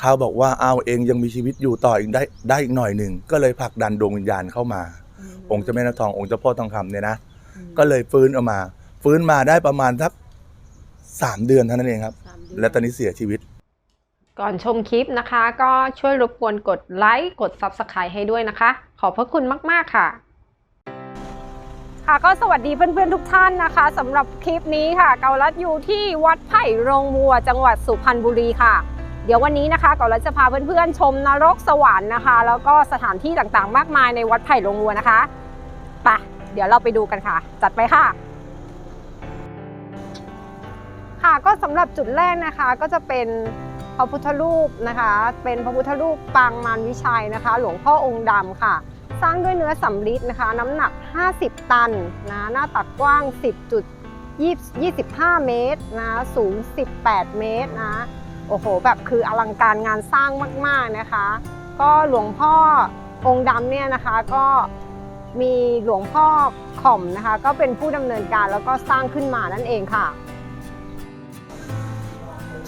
เขาบอกว่าเอาวเองยังมีชีวิตอยู่ต่ออีกได้ได้อีกหน่อยหนึ่งก็เลยผลักดันดวงวิญญาณเข้ามา องค์เจ้าแม่นาคทององค์เจ้าพ่อทองคำเนี่ยนะก็เลยฟื้นออกมา ฟื้นมาได้ประมาณสักสามเดือนเท่านั้นเองครับสามเดือนและตอนนี้เสียชีวิต ก่อนชมคลิปนะคะ ก็ช่วยรบกวนกดไลค์กด Subscribe ให้ด้วยนะคะ ขอบพระคุณมาก ๆ ค่ะค่ะก็สวัสดีเพื่อนๆทุกท่านนะคะสำหรับคลิปนี้ค่ะ เกาลัดอยู่ที่วัดไผ่โรงวัวจังหวัดสุพรรณบุรีค่ะ เดี๋ยววันนี้นะคะเกาลัดจะพาเพื่อนๆชมนรกสวรรค์นะคะ แล้วก็สถานที่ต่างๆ มากมายในวัดไผ่โรงวัวนะคะไปเดี๋ยวเราไปดูกันค่ะ จัดไปค่ะ ค่ะก็สำหรับจุดแรกนะคะก็จะเป็นพระพุทธรูปนะคะ เป็นพระพุทธรูปปางมารวิชัยนะคะ หลวงพ่อองค์ดำค่ะ สร้างด้วยเนื้อสำริดนะคะ น้ำหนัก 50 ตันนะหน้าตักกว้าง 10.25 เมตรนะสูง 18 เมตรนะ โอ้โห แบบคืออลังการงานสร้างมาก ๆนะคะ ก็หลวงพ่อองค์ดำเนี่ยนะคะก็มีหลวงพ่อข่อมนะคะ ก็เป็นผู้ดำเนินการแล้วก็สร้างขึ้นมานั่นเองค่ะ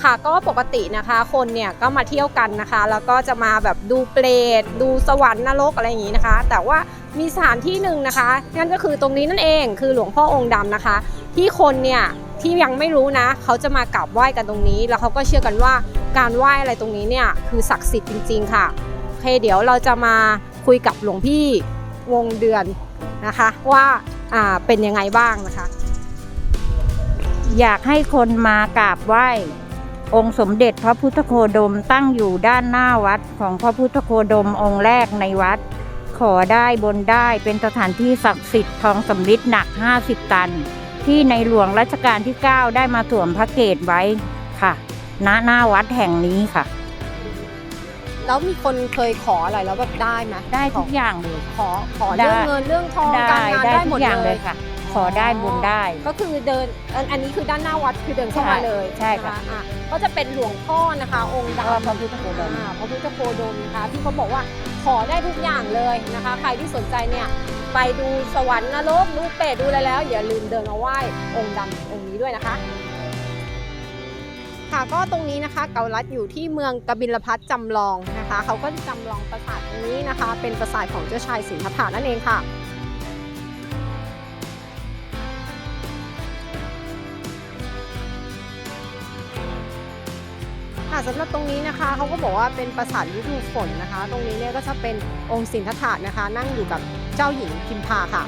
ค่ะก็ปกตินะคะคนเนี่ยก็มาเที่ยวกันนะคะ แล้วก็จะมาแบบดูเปรตดูสวรรค์นรกอะไรอย่างนี้นะคะ แต่ว่ามีสถานที่หนึ่งนะคะนั่นก็คือตรงนี้นั่นเองคือหลวงพ่อองค์ดำนะคะ ที่คนเนี่ย ที่ยังไม่รู้นะ เขาจะมากราบไหว้กันตรงนี้ แล้วเขาก็เชื่อกันว่าการไหว้อะไรตรงนี้เนี่ยคือศักดิ์สิทธิ์จริง ๆ ค่ะโอเคเดี๋ยวเราจะมาคุยกับหลวงพี่วงเดือนนะคะว่าอ่าเป็นยังไงบ้างนะคะ อยากให้คนมากราบไหว้ องค์สมเด็จพระพุทธโคดมตั้งอยู่ด้านหน้าวัดของพระพุทธโคดมองค์แรกในวัด ขอได้บนได้เป็นสถานที่ศักดิ์สิทธิ์ทองสำริดหนัก 50 ตัน ที่ในหลวงรัชกาลที่ 9 ได้มาสวมพระเกศไว้ค่ะ ณ หน้าวัดแห่งนี้ค่ะ แล้วมีคนเคยขออะไรแล้วแบบได้ไหมได้ทุกอย่างเลย ขอขอเรื่องได้เงินเรื่องทองได้การงานได้ได้หทุมดกอย่างเลเลยยค่ะ ขอได้บุญได้ ก็คือเดินอันอันนี้คือด้านหน้าวัดคือเดินเข้ามาเลยใช่ค่ะนอ่ก็จะเป็นหลวงพ่อนะคะ องค์ก็ดำพระพุทธโคดมอ่าพระพุทธโคดมนะคะที่เขาบอกว่าขอได้ทุกอย่างเลยนะคะ ใครที่สนใจเนี่ย ไปดูสวรรค์นรกดูเปรตดูอะไรแล้ว อย่าลืมเดินมาไหว้องค์ดำองค์นี้ด้วยนะคะ ค่ะก็ตรงนี้นะคะ เกาลัดอยู่ที่เมืองกบิลพัทจำลองนะคะ เขาก็จำลองปราสาทตรงนี้นะคะ เป็นปราสาทของเจ้าชายสิงหถานั่นเองค่ะ สำหรับตรงนี้นะคะเขาก็บอกว่าเป็นปราสาทฤดูฝนนะคะ ตรงนี้เนี่ยก็จะเป็นองค์สินทถานะคะ นั่งอยู่กับเจ้าหญิงพิมพาค่ะ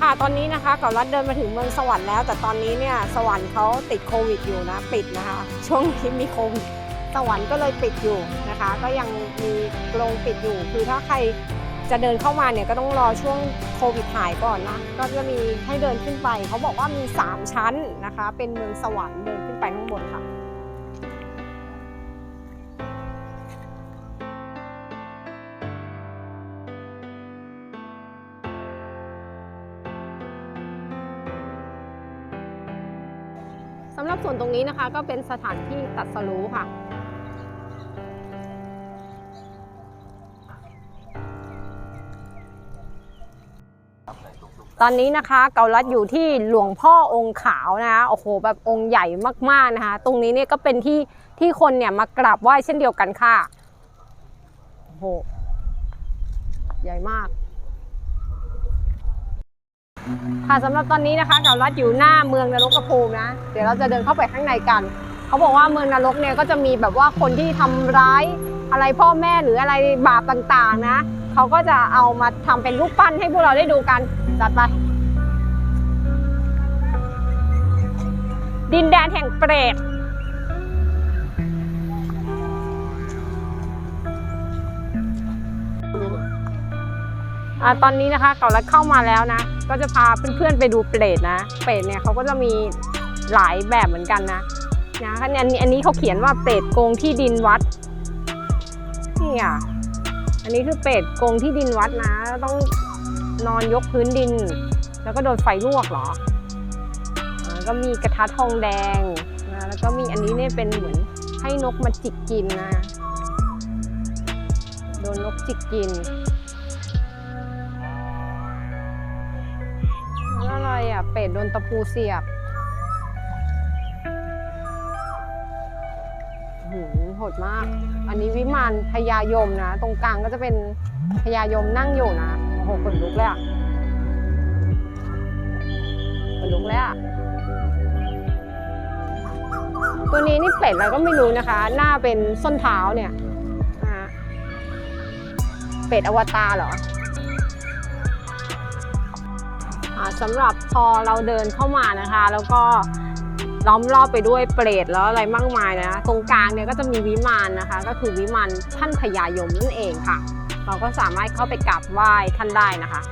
ค่ะตอนนี้นะคะเกาลัดเดินมาถึงเมืองสวรรค์แล้ว แต่ตอนนี้เนี่ยสวรรค์เขาติดโควิดอยู่นะปิดนะคะ ช่วงที่มีโควิดสวรรค์ก็เลยปิดอยู่นะคะ ก็ยังมีกรงปิดอยู่ คือถ้าใคร จะเดินเข้ามาเนี่ยก็ต้องรอช่วงโควิดหายก่อนนะ ก็จะมีให้เดินขึ้นไป เขาบอกว่ามี 3 ชั้นนะคะ เป็นเมืองสวรรค์เดินขึ้นไปข้างบนค่ะสำหรับส่วนตรงนี้นะคะก็เป็นสถานที่ตัดสรู้ค่ะ ตอนนี้นะคะเกาลัดอยู่ที่หลวงพ่อองค์ขาวนะคะโอ้โหแบบองค์ใหญ่มากๆนะคะ ตรงนี้เนี่ยก็เป็นที่ที่คนเนี่ยมากราบไหว้เช่นเดียวกันค่ะโอ้โหใหญ่มากค่ะสำหรับตอนนี้นะคะเกาลัดอยู่หน้าเมืองนรกภูมินะ เดี๋ยวเราจะเดินเข้าไปข้างในกันเขาบอกว่าเมืองนรกเนี่ยก็จะมีแบบว่าคนที่ทำร้ายอะไรพ่อแม่หรืออะไรบาปต่างๆนะเขาก็จะเอามาทำเป็นรูปปั้นให้พวกเราได้ดูกัน จัดไป ดินแดนแห่งเปรตอะตอนนี้นะคะเก่าลัดเข้ามาแล้วนะ ก็จะพาเพื่อนๆไปดูเปรตนะ เปรตเนี่ยเขาก็จะมีหลายแบบเหมือนกันนะนะอันนี้อันนี้เขาเขียนว่าเปรตโกงที่ดินวัดนี่อะอันนี้คือเปรตโกงที่ดินวัดนะ ต้อง นอนยกพื้นดิน แล้วก็โดนไฟลวกเหรอก็มีกระทะทองแดงนะแล้วก็มีอันนี้เนี่ยเป็นเหมือนให้นกมาจิกกินนะ โดนนกจิกกินแล้วอะไรอะอะเป็ดโดนตะปูเสียบหืโหดมาก อันนี้วิมานพญายมนะ ตรงกลางก็จะเป็นพญายมนั่งอยู่นะ หขนลุกเลยอะขนลุกเลยอะตัวนี้นี่เป็ดอะไรก็ไม่รู้นะคะ หน้าเป็นส้นเท้าเนี่ยนะฮะเป็ดอวตารเหรอสำหรับพอเราเดินเข้ามานะคะ แล้วก็ล้อมรอบไปด้วยเปรตแล้วอะไรมากมายนะ ตรงกลางเนี่ยก็จะมีวิมานนะคะ ก็คือวิมานท่านพญายมนั่นเองค่ะ เราก็สามารถเข้าไปกราบไหว้ท่านได้นะคะ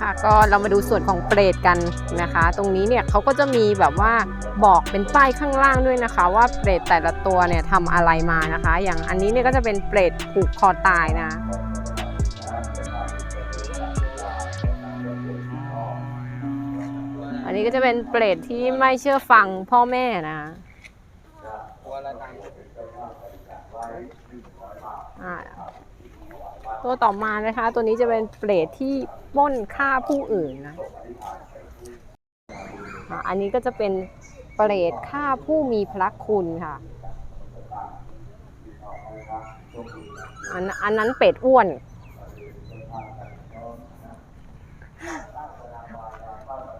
ค่ะ ก็เรามาดูส่วนของเปรตกันนะคะ ตรงนี้เนี่ยเขาก็จะมีแบบว่าบอกเป็นป้ายข้างล่างด้วยนะคะ ว่าเปรตแต่ละตัวเนี่ยทำอะไรมานะคะ อย่างอันนี้เนี่ยก็จะเป็นเปรตผูกคอตายนะอันนี้ก็จะเป็นเปรตที่ไม่เชื่อฟังพ่อแม่นะอ่า ตัวต่อมานะคะ ตัวนี้จะเป็นเปรตที่ป้นฆ่าผู้อื่นนะอะอันนี้ก็จะเป็นเปรตฆ่าผู้มีพระคุณค่ะอันอันนั้นเป็ดอ้วน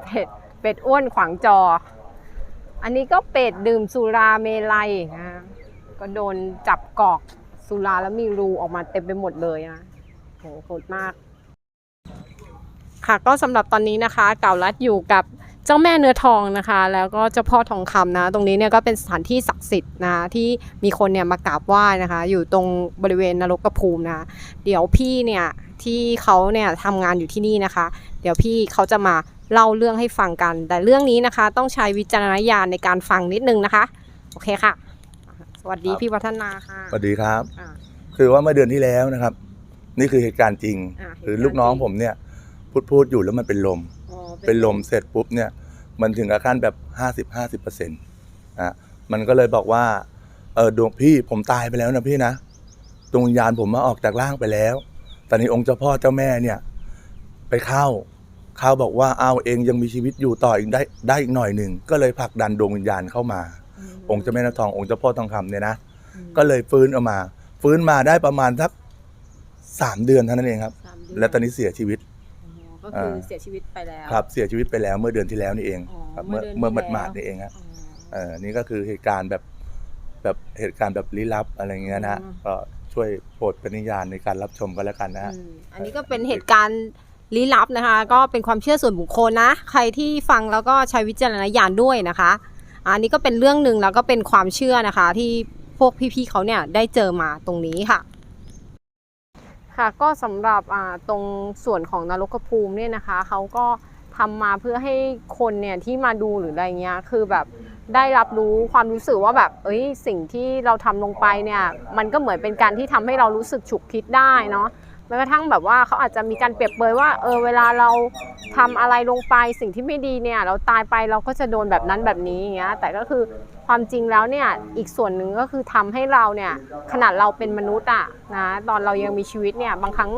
เป็ดเป็ดอ้วนขวางจอ อันนี้ก็เป็ดดื่มสุราเมลัยนะก็โดนจับกอกสุราแล้วมีรูออกมาเต็มไปหมดเลยนะ โหโหดมาก ค่ะก็สำหรับตอนนี้นะคะ เก่ารัดอยู่กับเจ้าแม่เนื้อทองนะคะ แล้วก็เจ้าพ่อทองคำนะ ตรงนี้เนี่ยก็เป็นสถานที่ศักดิ์สิทธิ์นะที่มีคนเนี่ยมากราบไหว้นะคะ อยู่ตรงบริเวณนรกภูมินะ เดี๋ยวพี่เนี่ยที่เขาเนี่ยทำงานอยู่ที่นี่นะคะ เดี๋ยวพี่เขาจะมาเล่าเรื่องให้ฟังกัน แต่เรื่องนี้นะคะ ต้องใช้วิจารณญาณในการฟังนิดนึงนะคะ โอเคค่ะ สวัสดีครับพี่วัฒนาค่ะ สวัสดีครับ อ่า คือว่าเมื่อเดือนที่แล้วนะครับ นี่คือเหตุการณ์จริง อ่าคือลูกน้องผมเนี่ยพูดพูดอยู่แล้วมันเป็นลม อ๋อเป็นลมเสร็จปุ๊บเนี่ยมันถึงกับขั้นแบบห้าสิบห้าสิบเปอร์เซ็นต์ะมันก็เลยบอกว่าเออดวงพี่ผมตายไปแล้วนะพี่นะดวงวิญญาณผมมาออกจากร่างไปแล้ว ตอนนี้องค์เจ้าพ่อเจ้าแม่เนี่ย ไปเข้าเข้าบอกว่าอ้าวเองยังมีชีวิตอยู่ต่ออีกได้ได้อีกหน่อยหนึ่งก็เลยผลักดันดวงวิญญาณเข้ามาองค์เจ้าแม่นางทององค์เจ้าพ่อทองคำเนี่ยนะก็เลยฟื้นออกมา ฟื้นมาได้ประมาณสัก สามเดือนเท่านั้นเองครับ สามเดืและตอนนี้เสียชีวิต อ๋อก็คืออาเสียชีวิตไปแล้ว ครับเสียชีวิตไปแล้วเมื่อเดือนที่แล้วนี่เองอ๋อครับเมื่เมื่ออเดือนที่เมื่อหมาดแล้ว ๆนี่เองครับอ๋อ เออนี่ก็คือเหตุการณ์แบบแบบเหตุการณ์แบบลี้ลับอะไรเงี้ยนะอืม ก็ช่วยโปรดเป็นนิยานในการรับชมกันแล้วกันนะฮะ อืมอันนี้ก็เป็นเหตุการณ์ลี้ลับนะคะ ก็เป็นความเชื่อส่วนบุคคลนะ ใครที่ฟังแล้วก็ใช้วิจารณญาณด้วยนะคะอันนี้ก็เป็นเรื่องหนึ่งแล้วก็เป็นความเชื่อนะคะ ที่พวกพี่ๆเขาเนี่ยได้เจอมาตรงนี้ค่ะ ค่ะก็สำหรับตรงส่วนของนรกภูมิเนี่ยนะคะเขาก็ทำมาเพื่อให้คนเนี่ยที่มาดูหรืออะไรเงี้ยคือแบบได้รับรู้ความรู้สึกว่าแบบเอ้ยสิ่งที่เราทำลงไปเนี่ยมันก็เหมือนเป็นการที่ทำให้เรารู้สึกฉุกคิดได้เนาะ แม้กระทั่งแบบว่าเขาอาจจะมีการเปรียบเปรยว่าเออเวลาเราทำอะไรลงไปสิ่งที่ไม่ดีเนี่ย เราตายไปเราก็จะโดนแบบนั้นแบบนี้อย่างเงี้ยแต่ก็คือความจริงแล้วเนี่ยอีกส่วนหนึ่งก็คือทำให้เราเนี่ยขนาดเราเป็นมนุษย์อะนะตอนเรายังมีชีวิตเนี่ยบางครั้ง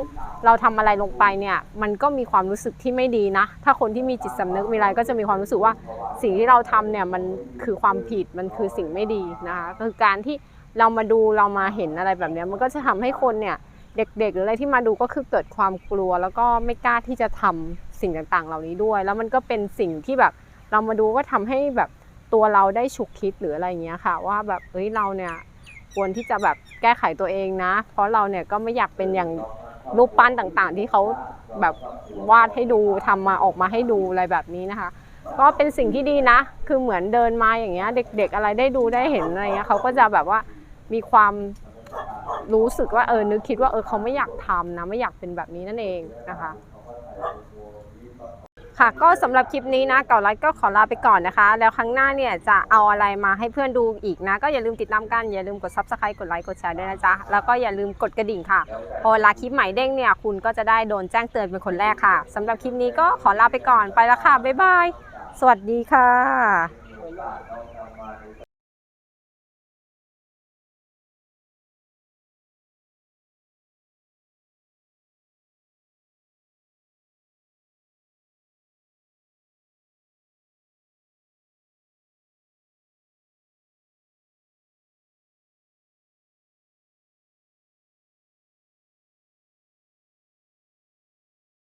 เราทำอะไรลงไปเนี่ยมันก็มีความรู้สึกที่ไม่ดีนะ ถ้าคนที่มีจิตสำนึกมีอะไรก็จะมีความรู้สึกว่าสิ่งที่เราทำเนี่ยมันคือความผิดมันคือสิ่งไม่ดีนะคะคือการที่เรามาดูเรามาเห็นอะไรแบบนี้มันก็จะทำให้คนเนี่ย เด็กๆหรืออะไรที่มาดูก็คือเกิดความกลัว แล้วก็ไม่กล้าที่จะทำสิ่งต่างๆ เหล่านี้ด้วย แล้วมันก็เป็นสิ่งที่แบบเรามาดูก็ทำให้แบบตัวเราได้ฉุกคิดหรืออะไรอย่างเงี้ยค่ะ ว่าแบบเอ้ยเราเนี่ยควรที่จะแบบแก้ไขตัวเองนะ เพราะเราเนี่ยก็ไม่อยากเป็นอย่างรูปปั้นต่างๆ ที่เขาแบบวาดให้ดูทำมาออกมาให้ดูอะไรแบบนี้นะคะ ก็เป็นสิ่งที่ดีนะ คือเหมือนเดินมาอย่างเงี้ยเด็ก ๆ อะไรได้ดูได้เห็นอะไรเงี้ยเขาก็จะแบบว่ามีความ รู้สึกว่าเออนึกคิดว่าเออเขาไม่อยากทำนะไม่อยากเป็นแบบนี้นั่นเองนะคะ ค่ะก็สำหรับคลิปนี้นะเก่ารัดก็ขอลาไปก่อนนะคะ แล้วครั้งหน้าเนี่ยจะเอาอะไรมาให้เพื่อนดูอีกนะ ก็อย่าลืมติดตามกันอย่าลืมกด subscribe กดไลค์กดแชร์ด้วยนะจ๊ะแล้วก็อย่าลืมกดกระดิ่งค่ะพอลาคลิปใหม่เด้งเนี่ยคุณก็จะได้โดนแจ้งเตือนเป็นคนแรกค่ะสำหรับคลิปนี้ก็ขอลาไปก่อนไปแล้วค่ะบ๊ายบายสวัสดีค่ะ